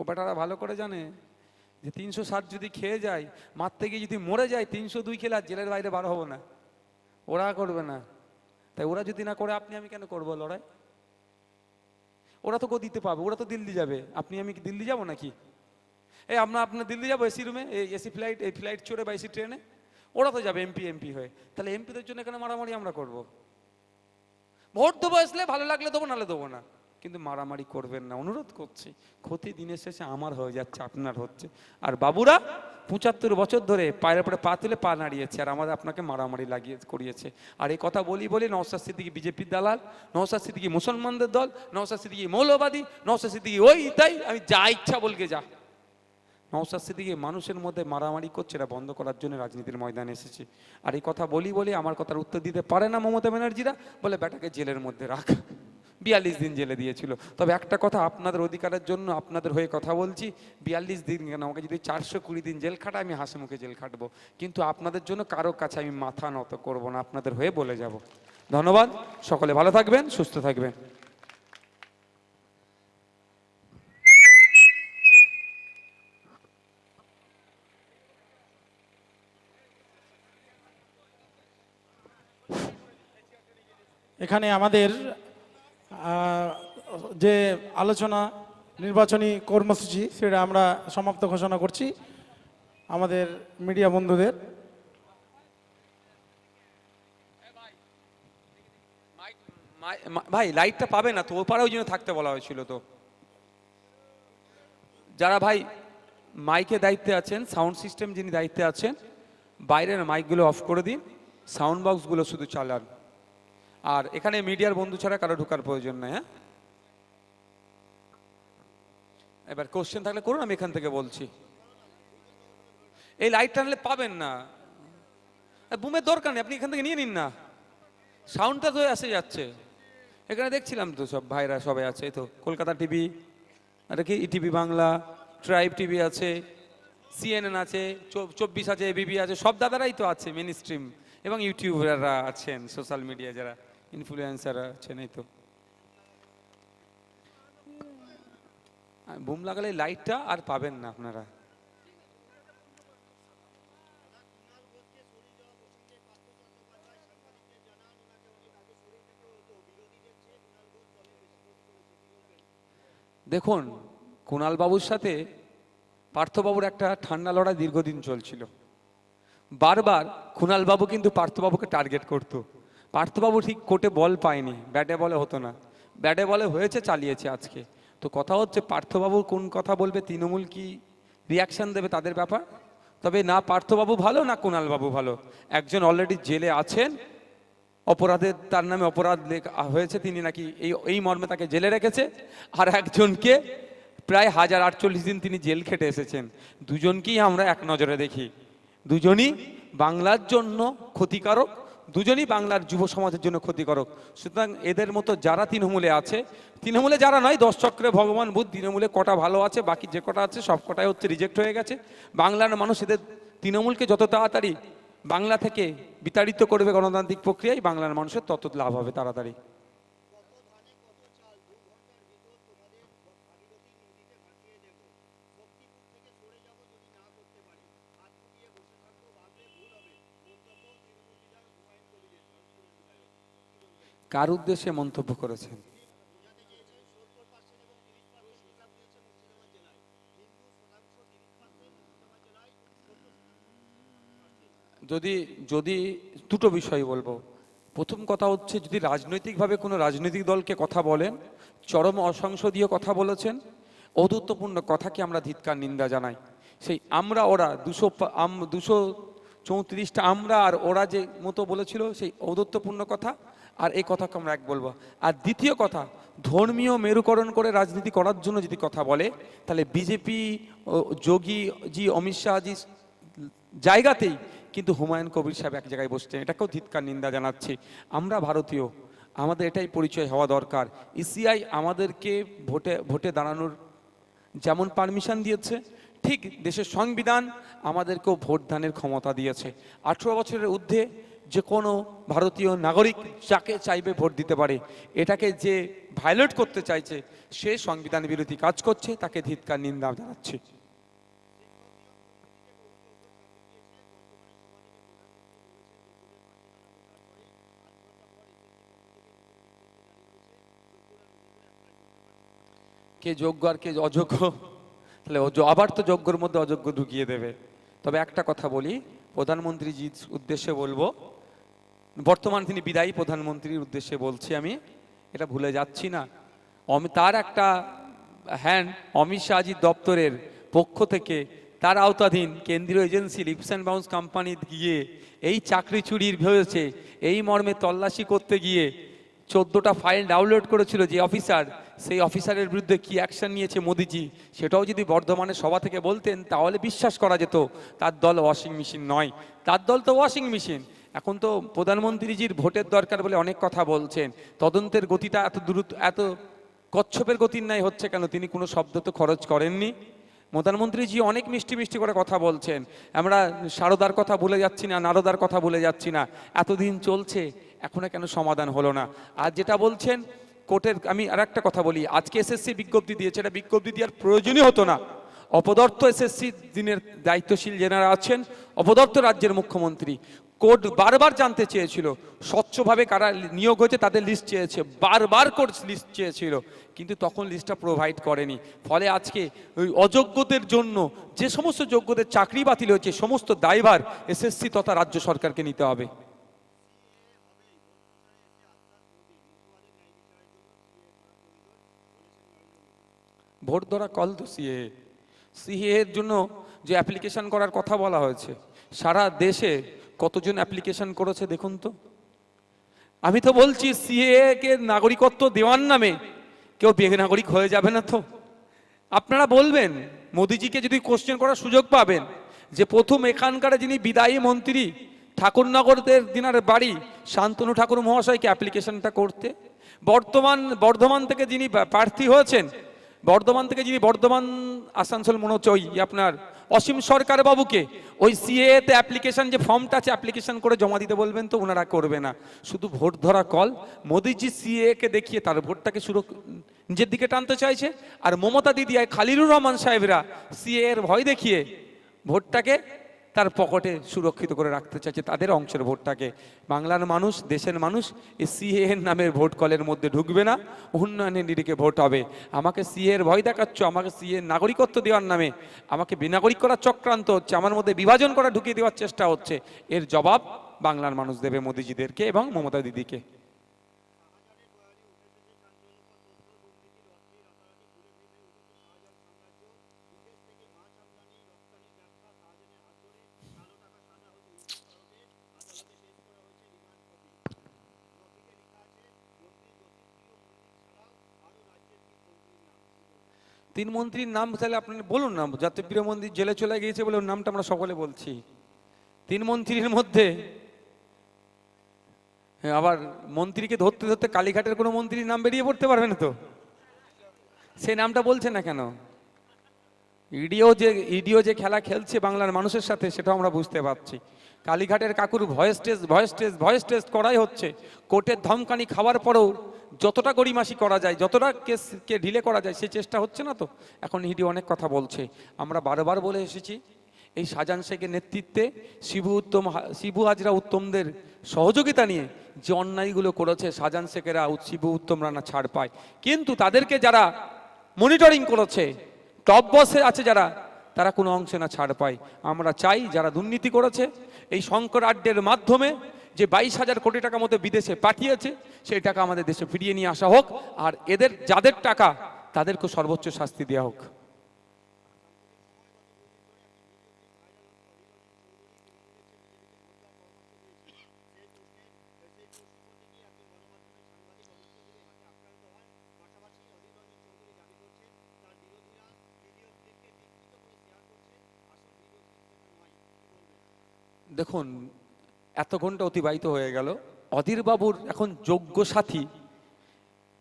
ও বেটারা ভালো করে জানে যে তিনশো ষাট যদি খেয়ে যায় মারতে গিয়ে যদি মরে যায়, তিনশো দুই খেলে আর জেলের বাইরে বার হব না। ওরা করবে না। তাই ওরা যদি না করে, আপনি আমি কেন করব লড়াই? ওরা তো গদিতে পাবে, ওরা তো দিল্লি যাবে। আপনি আমি কি দিল্লি যাব নাকি? এই আমরা আপনার দিল্লি যাব এসি রুমে, এই এসি ফ্লাইট, এই ফ্লাইট চড়ে বা এসি ট্রেনে? ওরা তো যাবে এমপি এমপি হয়ে। তাহলে এমপিদের জন্য এখানে মারামারি আমরা করব? ভোট দেবো আসলে, ভালো লাগলে দেবো, নাহলে দেবো না। কিন্তু মারামারি করবেন না, অনুরোধ করছি। ক্ষতি দিনের শেষে আমার হয়ে যাচ্ছে, আপনার হচ্ছে। আর বাবুরা, পঁচাত্তর বছর ধরে পায়ের উপরে পা তুলে পা নাড়িয়েছে আর আমাদের আপনাকে মারামারি লাগিয়ে করিয়েছে। আর এই কথা বলি বলি নওসাদ সিদ্দিকি বিজেপির দালাল নওসাদ সিদ্দিকি মুসলমানদের দল নওসাদ সিদ্দিকি মৌলবাদী নওসাদ সিদ্দিকি ওই তাই, আমি যা ইচ্ছা বলকে যা। নওসাদ সিদ্দিকি মানুষের মধ্যে মারামারি করছে, এটা বন্ধ করার জন্য রাজনীতির ময়দানে এসেছে। আর এই কথা বলি বলি আমার কথার উত্তর দিতে পারে না মমতা ব্যানার্জিরা, বলে বেটাকে জেলের মধ্যে রাখ। বিয়াল্লিশ দিন জেলে দিয়েছিল। তবে একটা কথা, আপনাদের অধিকারের জন্য আপনাদের হয়ে কথা বলছি, বিয়াল্লিশ দিন কেন? আমাকে যদি চারশো কুড়ি দিন জেল খাটা আমি হাসি মুখে জেল খাটবো। কিন্তু আপনাদের জন্য কারও কাছে আমি মাথা নত করব না, আপনাদের হয়ে বলে যাব। ধন্যবাদ, সকলে ভালো থাকবেন, সুস্থ থাকবেন। এখানে আমাদের যে আলোচনা, নির্বাচনী কর্মসূচি, সেটা আমরা সমাপ্ত ঘোষণা করছি আমাদের মিডিয়া বন্ধুদের। ভাই, লাইটটা পাবে না তো? ওপারে ওই জন্য থাকতে বলা হয়েছিল তো। যারা ভাই, মাইকে দায়িত্বে আছেন, সাউন্ড সিস্টেম যিনি দায়িত্বে আছেন, বাইরের মাইকগুলো অফ করে দিন, সাউন্ড বক্সগুলো শুধু চালান। আর এখানে মিডিয়ার বন্ধু ছাড়া কারও ঢোকার প্রয়োজন নেই হ্যাঁ? এবার কোশ্চেন থাকলে করুন, আমি এখান থেকে বলছি। এই লাইট টানলে পাবেন না। বুমের দরকার নেই, আপনি এখান থেকে নিয়ে নিন না। সাউন্ডটা তো আসে যাচ্ছে। এখানে দেখছিলাম তো সব ভাইরা সবাই আছে তো কলকাতা টিভি এটা কি ইটিভি বাংলা ট্রাইব টিভি আছে সিএনএন আছে, চব- চব্বিশ আছে এবিবি আছে, সব দাদারাই তো আছে মেন স্ট্রিম এবং ইউটিউবাররা আছেন সোশ্যাল মিডিয়া যারা। ইনফ্লুয়েন্সাররা এই তো? বুম লাগালে লাইটটা আর পাবেন না আপনারা। দেখুন বাবুর সাথে পার্থবাবুর একটা ঠান্ডা লড়াই দীর্ঘদিন চলছিল। বারবার বাবু কিন্তু পার্থবাবুকে টার্গেট করতো। পার্থবাবু ঠিক কোর্টে বল পায়নি, ব্যাটে বলে হতো না। ব্যাটে বলে হয়েছে, চালিয়েছে আজকে। তো কথা হচ্ছে, পার্থবাবু কোন কথা বলবে, তৃণমূল কি রিয়াকশন দেবে তাদের ব্যাপার? তবে না পার্থবাবু ভালো, না কুণাল বাবু ভালো। একজন অলরেডি জেলে আছেন, অপরাধের, তার নামে অপরাধ লেখা হয়েছে, তিনি নাকি এই এই মর্মে তাকে জেলে রেখেছে। আর একজনকে প্রায় হাজার আটচল্লিশ দিন তিনি জেল খেটে এসেছেন। দুজনকেই আমরা এক নজরে দেখি। দুজনই বাংলার জন্য ক্ষতিকারক দুজনই বাংলার যুব সমাজের জন্য ক্ষতিকারক। সুতরাং এদের মতো যারা তৃণমূলে আছে, তৃণমূলে যারা নয়, দশ চক্রে ভগবান বুধ, তৃণমূলে কটা ভালো আছে, বাকি যে কটা আছে, সব কটাই হচ্ছে রিজেক্ট হয়ে গেছে। বাংলার মানুষ এদের তৃণমূলকে যত তাড়াতাড়ি বাংলা থেকে বিতাড়িত করবে গণতান্ত্রিক প্রক্রিয়ায়, বাংলার মানুষের তত লাভ হবে তাড়াতাড়ি। কার উদ্দেশ্যে মন্তব্য করেছেন? যদি যদি দুটো বিষয় বলব। প্রথম কথা হচ্ছে, যদি রাজনৈতিকভাবে কোনো রাজনৈতিক দলকে কথা বলেন, চরম অসংসদীয় কথা বলেছেন অদূত্বপূর্ণ কথাকে আমরা ধিৎকার, নিন্দা জানাই। সেই আমরা, ওরা, দুশো আম- দুশো চৌত্রিশটা আমরা আর ওরা যে মতো বলেছিল, সেই ঔদত্তপূর্ণ কথা আর এই কথাকে আমরা এক বলব। আর দ্বিতীয় কথা, ধর্মীয় মেরুকরণ করে রাজনীতি করার জন্য যদি কথা বলে, তাহলে বিজেপি যোগী জি, অমিত শাহজি জায়গাতেই কিন্তু হুমায়ুন কবির সাহেব এক জায়গায় বসছেন। এটাকেও ধিৎকার, নিন্দা জানাচ্ছি। আমরা ভারতীয়, আমাদের এটাই পরিচয় হওয়া দরকার। ইসিআই আমাদেরকে ভোটে ভোটে দাঁড়ানোর যেমন পারমিশন দিয়েছে, ঠিক দেশের সংবিধান আমাদেরকেও ভোট দানের ক্ষমতা দিয়েছে। আঠেরো বছরের ঊর্ধ্বে যে কোনো ভারতীয় নাগরিক যাকে চাইবে ভোট দিতে পারে, এটাকে যে ভায়োলেট করতে চাইছে, সে সংবিধান বিরোধী কাজ করছে, তাকে ধিৎকার নিন্দা জানাচ্ছে। কে যোগ্য আর কে অযোগ্য? তাহলে আবার তো যোগ্যর মধ্যে অযোগ্য ঢুকিয়ে দেবে। তবে একটা কথা বলি, প্রধানমন্ত্রীজির উদ্দেশ্যে বলব বর্তমান তিনি বিদায়ী প্রধানমন্ত্রীর উদ্দেশ্যে বলছি আমি, এটা ভুলে যাচ্ছি না। তার একটা হ্যান্ড অমিত শাহজির দপ্তরের পক্ষ থেকে তার আওতাধীন কেন্দ্রীয় agency leaps and bounds company গিয়ে এই চাকরি চুরির হয়েছে, এই মর্মে তল্লাশি করতে গিয়ে চোদ্দোটা ফাইল ডাউনলোড করেছিল যে অফিসার, সেই অফিসারের বিরুদ্ধে কি অ্যাকশন নিয়েছে মোদিজি, সেটাও যদি বর্ধমানের সভা থেকে বলতেন, তাহলে বিশ্বাস করা যেত, তার দল ওয়াশিং মেশিন নয়। তার দল তো ওয়াশিং মেশিন। এখন তো প্রধানমন্ত্রীজির ভোটের দরকার বলে অনেক কথা বলছেন। তদন্তের গতিটা এত দ্রুত, এত কচ্ছপের গতির নাই হচ্ছে কেন? তিনি কোনো শব্দ তো খরচ করেননি? প্রধানমন্ত্রীজি অনেক মিষ্টি মিষ্টি করে কথা বলছেন। আমরা সারদার কথা ভুলে যাচ্ছি না, নারদার কথা ভুলে যাচ্ছি না। এতদিন চলছে, এখনও কেন সমাধান হলো না? আর যেটা বলছেন, কোর্টের, আমি আর একটা কথা বলি। আজকে এসএসসি বিজ্ঞপ্তি দিয়েছে, এটা বিজ্ঞপ্তি দেওয়ার প্রয়োজনই হতো না। অপদর্থ এসএসসি দিনের দায়িত্বশীল যেনারা আছেন, অপদর্থ রাজ্যের মুখ্যমন্ত্রী। কোর্ট বারবার জানতে চেয়েছিল। স্বচ্ছভাবে কারা নিয়োগ হয়েছে তাদের লিস্ট চেয়েছে। বারবার কোর্ট লিস্ট চেয়েছিল। কিন্তু তখন লিস্টটা প্রোভাইড করেনি। ফলে আজকে ওই অযোগ্যদের জন্য যে সমস্ত যোগ্যদের চাকরি বাতিল হয়েছে, সমস্ত দায়ভার এসএসসি তথা রাজ্য সরকারকে নিতে হবে। ভোট ধরা কল তো সিএ সিএ এর জন্য যে অ্যাপ্লিকেশন করার কথা বলা হয়েছে, সারা দেশে কতজন অ্যাপ্লিকেশন করেছে দেখুন তো। আমি তো বলছি সিএ কে নাগরিকত্ব দেওয়ার নামে কেউ বেনাগরিক হয়ে যাবে না তো। আপনারা বলবেন, মোদিজিকে যদি কোশ্চেন করার সুযোগ পাবেন, যে প্রথম এখানকার যিনি বিদায়ী মন্ত্রী, ঠাকুরনগরদের দিনার বাড়ি, শান্তনু ঠাকুর মহাশয়কে অ্যাপ্লিকেশনটা করতে। বর্তমান, বর্ধমান থেকে যিনি প্রার্থী হয়েছেন বর্ধমান থেকে যিনি বর্ধমান, আসানসোল মনে হচ্ছে ওই আপনার অসীম সরকার বাবুকে, ওই সিএতে অ্যাপ্লিকেশন যে ফর্মটা আছে অ্যাপ্লিকেশন করে জমা দিতে বলবেন তো ওনারা করবে না। শুধু ভোট ধরা কল মোদিজি সিএকে দেখিয়ে তার ভোটটাকে সুরক্ষ নিজের দিকে টানতে চাইছে, আর মমতা দিদি আর খালিলুর রহমান সাহেবরা সিএ এর ভয় দেখিয়ে ভোটটাকে তার পকেটে সুরক্ষিত করে রাখতে চাইছে তাদের অংশের ভোটটাকে। বাংলার মানুষ, দেশের মানুষ এই সিএ এর নামের ভোট কলের মধ্যে ঢুকবে না, উন্নয়নের নিরিখে ভোট হবে। আমাকে সিএ এর ভয় দেখাচ্ছ, আমাকে সিএ এর নাগরিকত্ব দেওয়ার নামে, আমাকে বেনাগরিক করার চক্রান্ত হচ্ছে, আমার মধ্যে বিভাজন করা ঢুকিয়ে দেওয়ার চেষ্টা হচ্ছে। এর জবাব বাংলার মানুষ দেবে মোদিজিদেরকে এবং মমতা দিদিকে। তিন মন্ত্রীর নাম তাহলে আপনি বলুন না যাতে প্রিয় মন্দির জেলে চলে গিয়েছে বলে ওর নামটা আমরা সকলে বলছি। তিন মন্ত্রীর মধ্যে হ্যাঁ, আবার মন্ত্রীকে ধরতে ধরতে কালীঘাটের কোনো মন্ত্রীর নাম বেরিয়ে পড়তে পারবে না তো? সেই নামটা বলছে না কেন? ইডিও যে ইডিও যে খেলা খেলছে বাংলার মানুষের সাথে, সেটাও আমরা বুঝতে পারছি। কালীঘাটের কাকুর voice test voice test voice test করাই হচ্ছে। কোর্টের ধমকানি খাওয়ার পরেও যতটা গরিমাসি করা যায়, যতটা কেসকে ঢিলে করা যায়, সে চেষ্টা হচ্ছে না তো? এখন ইডি অনেক কথা বলছে। আমরা বারবার বলে এসেছি, এই শাহজাহান শেখের নেতৃত্বে শিবু উত্তম শিবু হাজরা উত্তমদের সহযোগিতা নিয়ে যে অন্যায়গুলো করেছে শাহজাহান শেখেরা, শিবু উত্তমরা না ছাড় পায়। কিন্তু তাদেরকে যারা মনিটরিং করেছে টপ বসে আছে যারা, তারা কোনো অংশে না ছাড় পায়। আমরা চাই যারা দুর্নীতি করেছে, এই শঙ্কর আড্ডের মাধ্যমে যে বাইশ হাজার কোটি টাকা মতো বিদেশে পাঠিয়েছে, সেই টাকা আমাদের দেশে ফিরিয়ে নিয়ে আসা হোক, আর এদের, যাদের টাকা তাদেরকে সর্বোচ্চ শাস্তি দেওয়া হোক। দেখুন, এত ঘণ্টা অতিবাহিত হয়ে গেল। অধীরবাবুর এখন যোগ্য সাথী।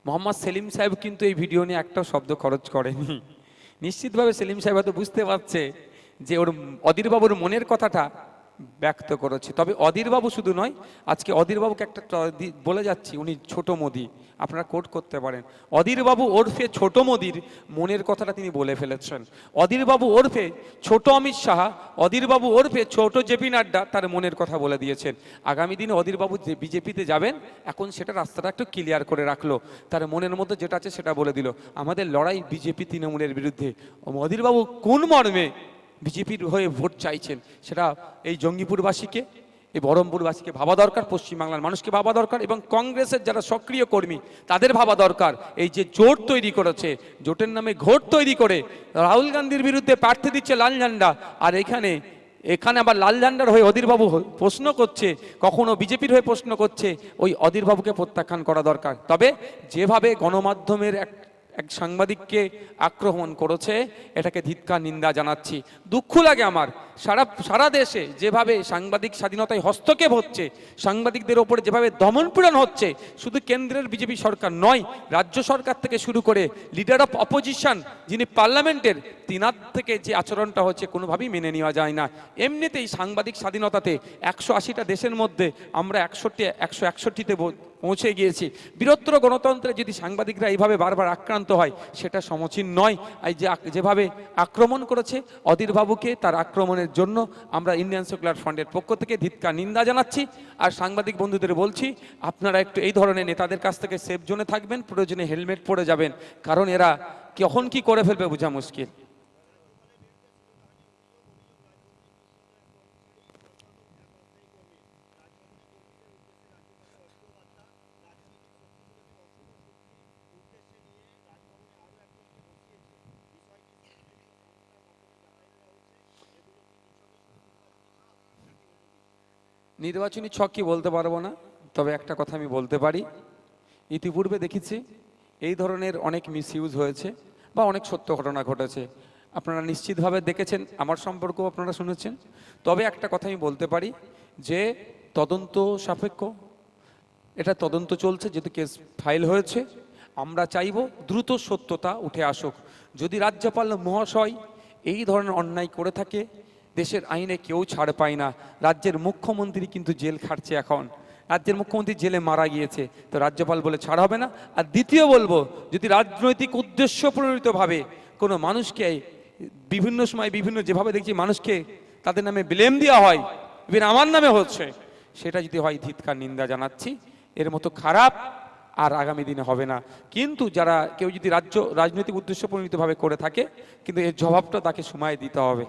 মোহাম্মদ সেলিম সাহেব কিন্তু এই ভিডিও নিয়ে একটা শব্দ খরচ করেনি। নিশ্চিতভাবে সেলিম সাহেব হয়তো বুঝতে পারছে যে ওর অধীরবাবুর মনের কথাটা ব্যক্ত করেছে। তবে অধীরবাবু শুধু নয়, আজকে অধীরবাবুকে একটা বলে যাচ্ছি, উনি ছোট মোদি, আপনারা কোট করতে পারেন। অধীরবাবু ওরফে ছোট মোদির মনের কথাটা তিনি বলে ফেলেছেন। অধীরবাবু ওরফে ছোট অমিত সাহা অধীরবাবু ওরফে ছোট জেপি নাড্ডা তার মনের কথা বলে দিয়েছেন। আগামী দিনে অধীরবাবু যে বিজেপিতে যাবেন, এখন সেটা রাস্তাটা একটু ক্লিয়ার করে রাখল। তার মনের মধ্যে যেটা আছে সেটা বলে দিল। আমাদের লড়াই বিজেপি তৃণমূলের বিরুদ্ধে। অধীরবাবু কোন মর্মে বিজেপির হয়ে ভোট চাইছেন, সেটা এই জঙ্গিপুরবাসীকে, এই বহরমপুরবাসীকে ভাবা দরকার, পশ্চিমবাংলার মানুষকে ভাবা দরকার এবং কংগ্রেসের যারা সক্রিয় কর্মী, তাদের ভাবা দরকার। এই যে জোট তৈরি করেছে, জোটের নামে ঘোট তৈরি করে, রাহুল গান্ধীর বিরুদ্ধে প্রার্থী দিচ্ছে লাল ঝান্ডা, আর এখানে এখানে আবার লাল ঝান্ডার হয়ে অধীরবাবু প্রশ্ন করছে, কখনো বিজেপির হয়ে প্রশ্ন করছে, ওই অধীরবাবুকে প্রত্যাখ্যান করা দরকার। তবে যেভাবে গণমাধ্যমের এক এক সাংবাদিককে আক্রমণ করেছে, এটাকে ধিৎকার নিন্দা জানাচ্ছি। দুঃখ লাগে আমার। সারা সারা দেশে যেভাবে সাংবাদিক স্বাধীনতায় হস্তক্ষেপ হচ্ছে, সাংবাদিকদের ওপরে যেভাবে দমনপীড়ন হচ্ছে, শুধু কেন্দ্রের বিজেপি সরকার নয়, রাজ্য সরকার থেকে শুরু করে লিডার অফ অপোজিশন যিনি পার্লামেন্টের, তিনার থেকে যে আচরণটা হচ্ছে কোনোভাবেই মেনে নেওয়া যায় না। এমনিতেই সাংবাদিক স্বাধীনতাতে একশো আশিটা দেশের মধ্যে আমরা একষট্টি, একশো একষট্টিতে পৌঁছে গিয়েছি। বৃহত্তর গণতন্ত্রে যদি সাংবাদিকরা এইভাবে বারবার আক্রান্ত হয়, সেটা সমচীন নয়। এই যে যেভাবে আক্রমণ করেছে, অধীর বাবুকে তার আক্রমণের জন্য আমরা ইন্ডিয়ান সেকুলার ফ্রন্টের পক্ষ থেকে ধিৎকার, নিন্দা জানাচ্ছি। আর সাংবাদিক বন্ধুদের বলছি, আপনারা একটু এই ধরনের নেতাদের কাছ থেকে সেফ জোনে থাকবেন, প্রয়োজনে হেলমেট পরে যাবেন। কারণ এরা কখন কি করে ফেলবে বোঝা মুশকিল। নির্বাচনী ছক কি বলতে পারব না, তবে একটা কথা আমি বলতে পারি। ইতিপূর্বে দেখেছি এই ধরনের অনেক মিসইউজ হয়েছে বা অনেক সত্য ঘটনা ঘটেছে। আপনারা নিশ্চিতভাবে দেখেছেন, আমার সম্পর্কেও আপনারা শুনেছেন। তবে একটা কথা আমি বলতে পারি যে তদন্ত সাপেক্ষ, এটা তদন্ত চলছে, যেহেতু কেস ফাইল হয়েছে, আমরা চাইব দ্রুত সত্যতা উঠে আসুক। যদি রাজ্যপাল মহাশয় এই ধরনের অন্যায় করে থাকে দেশের আইনে কেউ ছাড় পায় না। রাজ্যের মুখ্যমন্ত্রী কিন্তু জেল খাটছে এখন। রাজ্যের মুখ্যমন্ত্রী জেলে মারা গিয়েছে। তো রাজ্যপাল বলে ছাড় হবে না। আর দ্বিতীয় বলব, যদি রাজনৈতিক উদ্দেশ্য প্রণোদিতভাবে কোনো মানুষকে বিভিন্ন সময় বিভিন্ন যেভাবে দেখছি মানুষকে তাদের নামে ব্লেম দেওয়া হয় ইভেন আমার নামে হচ্ছে, সেটা যদি হয় ধিৎকার নিন্দা জানাচ্ছি। এর মতো খারাপ আর আগামী দিনে হবে না। কিন্তু যারা কেউ যদি রাজ্য, রাজনৈতিক উদ্দেশ্য প্রণীতভাবে করে থাকে, কিন্তু এর জবাবটা তাকে সময় দিতে হবে।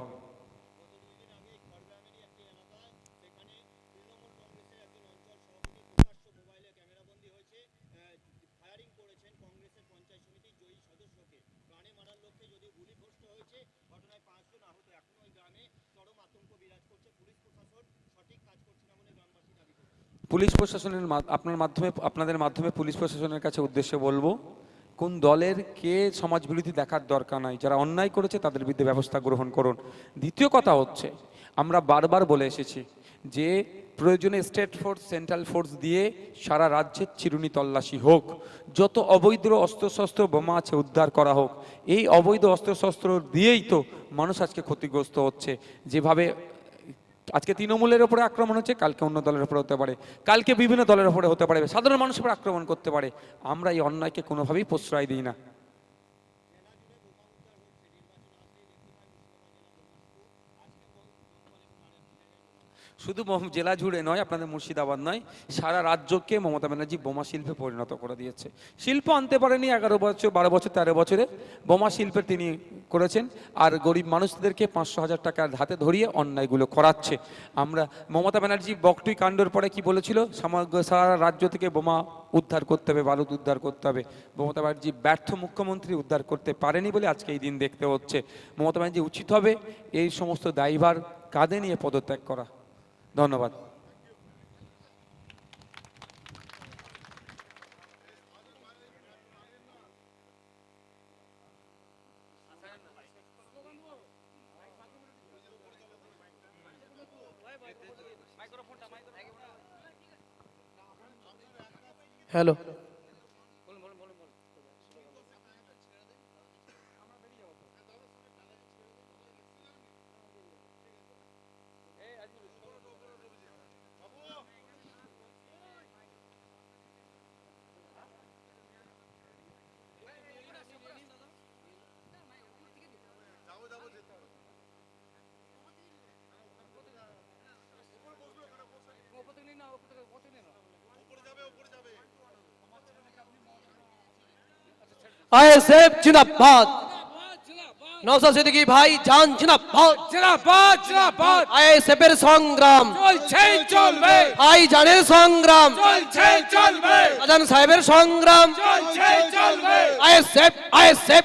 পুলিশ প্রশাসনের আপনার মাধ্যমে, আপনাদের মাধ্যমে পুলিশ প্রশাসনের কাছে উদ্দেশ্যে বলব, কোন দলের কে সমাজ বিরোধী দেখার দরকার নাই, যারা অন্যায় করেছে তাদের বিরুদ্ধে ব্যবস্থা গ্রহণ করুন। দ্বিতীয় কথা হচ্ছে, আমরা বারবার বলে এসেছি যে প্রয়োজনে স্টেট ফোর্স, সেন্ট্রাল ফোর্স দিয়ে সারা রাজ্যের চিরুনি তল্লাশি হোক, যত অবৈধ অস্ত্রশস্ত্র বোমা আছে উদ্ধার করা হোক, এই অবৈধ অস্ত্রশস্ত্র দিয়েই তো মানুষ আজকে ক্ষতিগ্রস্ত হচ্ছে। যেভাবে আজকে তৃণমূলের ওপরে আক্রমণ হচ্ছে, কালকে অন্য দলের উপরে হতে পারে, কালকে বিভিন্ন দলের ওপরে হতে পারে, সাধারণ মানুষের উপরে আক্রমণ করতে পারে, আমরা এই অন্যায়কে কোনোভাবেই প্রশ্রয় দিই না। শুধু জেলা জুড়ে নয়, আপনাদের মুর্শিদাবাদ নয়, সারা রাজ্যকে মমতা ব্যানার্জি বোমা শিল্পে পরিণত করে দিয়েছে। শিল্প আনতে পারেনি এগারো বছর, বারো বছর, তেরো বছরে। বোমা শিল্পের তিনি করেছেন, আর গরিব মানুষদেরকে পাঁচশো হাজার টাকার হাতে ধরিয়ে অন্যায়গুলো করাচ্ছে। আমরা মমতা ব্যানার্জি বকটুই কাণ্ডর পরে কি বলেছিল? সমগ্র সারা রাজ্য থেকে বোমা উদ্ধার করতে হবে বারুদ উদ্ধার করতে হবে। মমতা ব্যানার্জি ব্যর্থ মুখ্যমন্ত্রী উদ্ধার করতে পারেনি বলে আজকে এই দিন দেখতে হচ্ছে। মমতা ব্যানার্জি উচিত হবে এই সমস্ত দায়ভার কাঁধে নিয়ে পদত্যাগ করা। ধন্যবাদ। হ্যালো। আইএসএফ জিন্দাবাদ নওশাদ সিদ্দিকী ভাই জান জিন্দাবাদ জিন্দাবাদ জিন্দাবাদ আইএসএফ এর সংগ্রাম। চলছে চলবে। জানের সংগ্রাম। চলছে চলবে। আজান সাহেবের সংগ্রাম। চলছে চলবে। ISF ISF